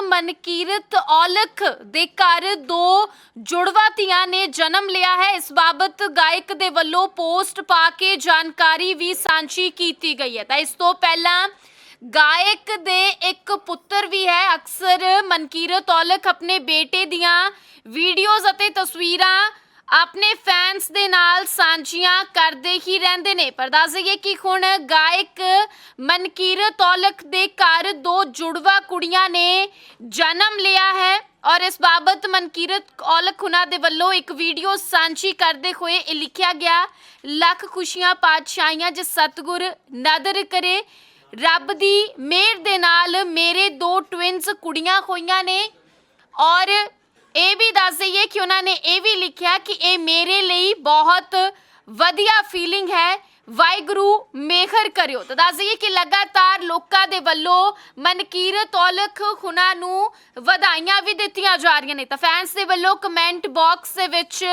ਮਨਕੀਰਤ ਔਲਖ ਦੇ ਘਰ ਦੋ ਜੁੜਵਾ ਧੀਆਂ ਨੇ ਜਨਮ ਲਿਆ ਹੈ। ਇਸ ਬਾਬਤ ਗਾਇਕ ਦੇ ਵੱਲੋਂ ਪੋਸਟ ਪਾ ਕੇ ਜਾਣਕਾਰੀ ਵੀ ਸਾਂਝੀ ਕੀਤੀ ਗਈ ਹੈ। ਤਾਂ ਇਸ ਤੋਂ ਪਹਿਲਾਂ ਗਾਇਕ ਦੇ ਇੱਕ ਪੁੱਤਰ ਵੀ ਹੈ। ਅਕਸਰ ਮਨਕੀਰਤ ਔਲਖ ਆਪਣੇ ਬੇਟੇ ਦੀਆਂ ਵੀਡੀਓਜ਼ ਅਤੇ ਤਸਵੀਰਾਂ ਆਪਣੇ ਫੈਨਸ ਦੇ ਨਾਲ ਸਾਂਝੀਆਂ ਕਰਦੇ ਹੀ ਰਹਿੰਦੇ ਨੇ। ਪਰ ਦੱਸ ਦਈਏ ਕਿ ਹੁਣ ਗਾਇਕ ਮਨਕੀਰਤ ਔਲਖ ਦੇ ਘਰ ਕੁੜੀਆਂ ਨੇ ਜਨਮ ਲਿਆ ਹੈ ਔਰ ਇਸ ਬਾਬਤ ਮਨਕੀਰਤ ਔਲਖ ਉਹਨਾਂ ਦੇ ਵੱਲੋਂ ਇੱਕ ਵੀਡੀਓ ਸਾਂਝੀ ਕਰਦੇ ਹੋਏ ਇਹ ਲਿਖਿਆ ਗਿਆ, ਲੱਖ ਖੁਸ਼ੀਆਂ ਪਾਤਸ਼ਾਹੀਆਂ ਜਿਸ ਸਤਿਗੁਰ ਨਦਰ ਕਰੇ, ਰੱਬ ਦੀ ਮਿਹਰ ਦੇ ਨਾਲ ਮੇਰੇ ਦੋ ਟਵਿਨਸ ਕੁੜੀਆਂ ਹੋਈਆਂ ਨੇ। ਔਰ ਇਹ ਵੀ ਦੱਸ ਦਈਏ ਕਿ ਉਹਨਾਂ ਨੇ ਇਹ ਵੀ ਲਿਖਿਆ ਕਿ ਇਹ ਮੇਰੇ ਲਈ ਬਹੁਤ ਵਧੀਆ ਫੀਲਿੰਗ ਹੈ ਵਾਹਿਗੁਰੂ ਮਿਹਰ ਕਰਿਓ। ਤਾਂ ਦੱਸ ਦਈਏ ਕਿ ਲਗਾਤਾਰ ਲੋਕਾਂ ਦੇ ਵੱਲੋਂ ਮਨਕੀਰਤ ਔਲਖ ਹੁਣਾਂ ਨੂੰ ਵਧਾਈਆਂ ਵੀ ਦਿੱਤੀਆਂ ਜਾ ਰਹੀਆਂ ਨੇ। ਤਾਂ ਫੈਨਸ ਦੇ ਵੱਲੋਂ ਕਮੈਂਟ ਬਾਕਸ ਦੇ ਵਿੱਚ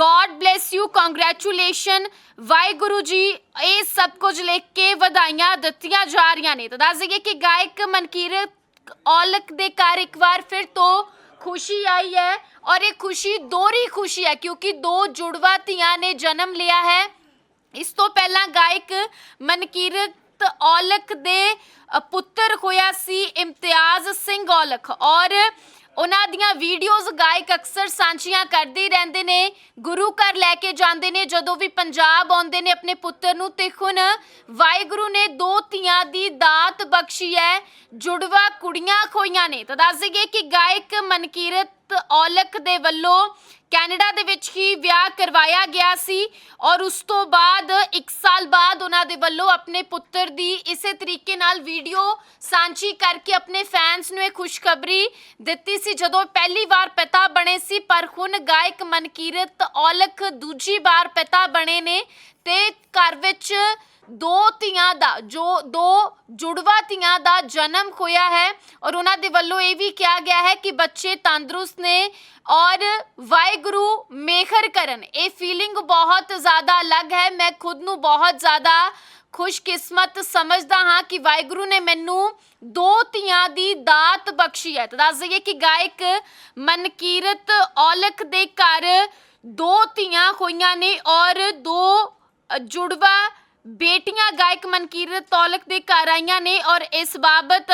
god bless you congratulation Waheguru ji, ਇਹ ਸਭ ਕੁਝ ਲਿਖ ਕੇ ਵਧਾਈਆਂ ਦਿੱਤੀਆਂ ਜਾ ਰਹੀਆਂ ਨੇ। ਤਾਂ ਦੱਸ ਦਈਏ ਕਿ ਗਾਇਕ ਮਨਕੀਰਤ ਔਲਖ ਦੇ ਘਰ ਇੱਕ ਵਾਰ ਫਿਰ ਤੋਂ ਖੁਸ਼ੀ ਆਈ ਹੈ ਔਰ ਇਹ ਖੁਸ਼ੀ, ਦੋਹਰੀ ਖੁਸ਼ੀ ਹੈ ਕਿਉਂਕਿ ਦੋ ਜੁੜਵਾ ਧੀਆਂ ਨੇ ਜਨਮ ਲਿਆ ਹੈ। ਇਸ ਤੋਂ ਪਹਿਲਾਂ ਗਾਇਕ ਮਨਕੀਰਤ ਔਲਖ ਦੇ ਪੁੱਤਰ ਹੋਇਆ ਸੀ ਇਮਤਿਆਜ਼ ਸਿੰਘ ਔਲਖ ਔਰ ਉਹਨਾਂ ਦੀਆਂ ਵੀਡੀਓਜ਼ ਗਾਇਕ ਅਕਸਰ ਸਾਂਝੀਆਂ ਕਰਦੇ ਰਹਿੰਦੇ ਨੇ, ਗੁਰੂ ਘਰ ਲੈ ਕੇ ਜਾਂਦੇ ਨੇ, ਜਦੋਂ ਵੀ ਪੰਜਾਬ ਆਉਂਦੇ ਨੇ ਆਪਣੇ ਪੁੱਤਰ ਨੂੰ ਤੇ ਹੁਣ ਵਾਹਿਗੁਰੂ ਨੇ ਦੋ ਧੀਆਂ ਦੀ ਦਾਤ ਬਖਸ਼ੀ ਹੈ, ਜੁੜਵਾ ਕੁੜੀਆਂ ਖੋਈਆਂ ਨੇ। ਤਾਂ ਦੱਸ ਦਈਏ ਕਿ ਗਾਇਕ ਮਨਕੀਰਤ ਔਲਖ ਦੇ ਵੱਲੋਂ ਕੈਨੇਡਾ ਦੇ ਵਿੱਚ ਹੀ ਵਿਆਹ ਕਰਵਾਇਆ ਗਿਆ ਸੀ ਔਰ ਉਸ ਤੋਂ ਬਾਅਦ 1 ਸਾਲ ਬਾਅਦ ਉਹਨਾਂ ਦੇ ਵੱਲੋਂ ਆਪਣੇ ਪੁੱਤਰ ਦੀ ਇਸੇ ਤਰੀਕੇ ਨਾਲ ਵੀਡੀਓ ਸਾਂਝੀ ਕਰਕੇ ਆਪਣੇ ਫੈਨਸ ਨੂੰ ਇਹ ਖੁਸ਼ਖਬਰੀ ਦਿੱਤੀ ਸੀ। ਜਦੋਂ ਪਹਿਲੀ ਵਾਰ ਪਿਤਾ ਬਣੇ ਸੀ, ਪਰ ਹੁਣ ਗਾਇਕ ਮਨਕੀਰਤ ਔਲਖ ਦੂਜੀ ਵਾਰ ਪਿਤਾ ਬਣੇ ਨੇ ਤੇ ਘਰ ਵਿੱਚ ਦੋ ਧੀਆਂ ਦਾ, ਜੋ ਦੋ ਜੁੜਵਾ ਧੀਆਂ ਦਾ ਜਨਮ ਹੋਇਆ ਹੈ ਔਰ ਉਹਨਾਂ ਦੇ ਵੱਲੋਂ ਇਹ ਵੀ ਕਿਹਾ ਗਿਆ ਹੈ ਕਿ ਬੱਚੇ ਤੰਦਰੁਸਤ ਨੇ ਔਰ ਵਾਹਿਗੁਰੂ ਮੇਖਰ ਕਰਨ। ਇਹ ਫੀਲਿੰਗ ਬਹੁਤ ਜ਼ਿਆਦਾ ਅਲੱਗ ਹੈ। ਮੈਂ ਖੁਦ ਨੂੰ ਬਹੁਤ ਜ਼ਿਆਦਾ ਖੁਸ਼ਕਿਸਮਤ ਸਮਝਦਾ ਹਾਂ ਕਿ ਵਾਹਿਗੁਰੂ ਨੇ ਮੈਨੂੰ ਦੋ ਧੀਆਂ ਦੀ ਦਾਤ ਬਖਸ਼ੀ ਹੈ। ਤਾਂ ਦੱਸ ਦਈਏ ਕਿ ਗਾਇਕ ਮਨਕੀਰਤ ਔਲਖ ਦੇ ਘਰ ਦੋ ਧੀਆਂ ਹੋਈਆਂ ਨੇ ਔਰ ਦੋ ਜੁੜਵਾ ਬੇਟੀਆਂ ਗਾਇਕ ਮਨਕੀਰਤ ਤੌਲਕ ਦੇ ਘਰ ਆਈਆਂ ਨੇ ਔਰ ਇਸ ਬਾਬਤ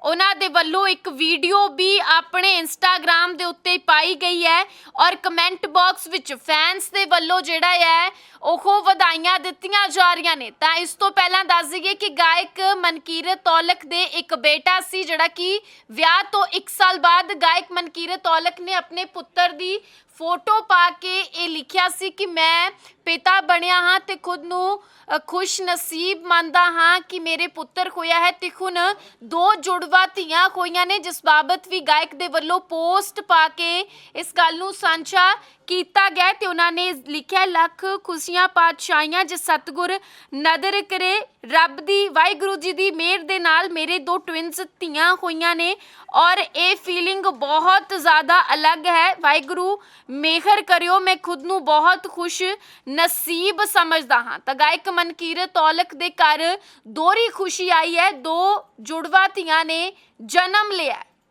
ਉਹਨਾਂ ਦੇ ਵੱਲੋਂ ਇੱਕ ਵੀਡੀਓ ਵੀ ਆਪਣੇ ਇੰਸਟਾਗ੍ਰam ਦੇ ਉੱਤੇ ਪਾਈ ਗਈ ਹੈ ਔਰ ਕਮੈਂਟ ਬਾਕਸ ਵਿੱਚ ਫੈਨਸ ਦੇ ਵੱਲੋਂ ਜਿਹੜਾ ਹੈ ਉਹ ਵਧਾਈਆਂ ਦਿੱਤੀਆਂ ਜਾ ਰਹੀਆਂ ਨੇ। ਤਾਂ ਇਸ ਤੋਂ ਪਹਿਲਾਂ ਦੱਸ ਦਈਏ ਕਿ ਗਾਇਕ ਮਨਕੀਰਤ ਤੌਲਕ ਦੇ ਇੱਕ ਬੇਟਾ ਸੀ ਜਿਹੜਾ ਕਿ ਵਿਆਹ ਤੋਂ 1 ਸਾਲ ਬਾਅਦ ਗਾਇਕ ਮਨਕੀਰਤ ਤੌਲਕ ਨੇ ਆਪਣੇ ਪੁੱਤਰ ਦੀ ਫੋਟੋ ਪਾ ਕੇ ਇਹ ਲਿਖਿਆ ਸੀ ਕਿ ਮੈਂ ਪਿਤਾ ਬਣਿਆ ਹਾਂ ਤੇ ਖੁਦ ਨੂੰ ਖੁਸ਼ ਨਸੀਬ ਮੰਨਦਾ ਹਾਂ ਕਿ ਮੇਰੇ ਪੁੱਤਰ ਹੋਇਆ ਹੈ। ਤੇ ਹੁਣ ਦੋ ਜੁੜਵਾ ਧੀਆਂ ਹੋਈਆਂ ਨੇ, ਜਿਸ ਬਾਬਤ ਵੀ ਗਾਇਕ ਦੇ ਵੱਲੋਂ ਪੋਸਟ ਪਾ ਕੇ ਇਸ ਗੱਲ ਨੂੰ ਸਾਂਝਾ ਕੀਤਾ ਗਿਆ ਤੇ ਉਹਨਾਂ ਨੇ ਲਿਖਿਆ ਲੱਖ ਖੁਸ਼ੀਆਂ ਪਾਤਸ਼ਾਹੀਆਂ, ਜੇ ਸਤਿਗੁਰ ਨਦਰ ਕਰੇ, ਰੱਬ ਦੀ ਵਾਹਿਗੁਰੂ ਜੀ ਦੀ ਮਿਹਰ ਦੇ ਨਾਲ ਮੇਰੇ ਦੋ ਟਵਿਨਸ ਧੀਆਂ ਹੋਈਆਂ ਨੇ ਔਰ ਇਹ ਫੀਲਿੰਗ ਬਹੁਤ ਜ਼ਿਆਦਾ ਅਲੱਗ ਹੈ ਵਾਹਿਗੁਰੂ, ਮਿਹਰ ਕਰਿਓ, ਮੈਂ ਖੁਦ ਨੂੰ ਬਹੁਤ ਖੁਸ਼ ਨਸੀਬ ਸਮਝਦਾ ਹਾਂ ਤਾਂ ਗਾਇਕ ਮਨਕੀਰਤ ਔਲਖ ਦੇ ਘਰ ਦੋਹਰੀ ਖੁਸ਼ੀ ਆਈ ਹੈ, ਦੋ ਜੁੜਵਾ ਧੀਆਂ ਨੇ ਜਨਮ ਲਿਆ ਹੈ।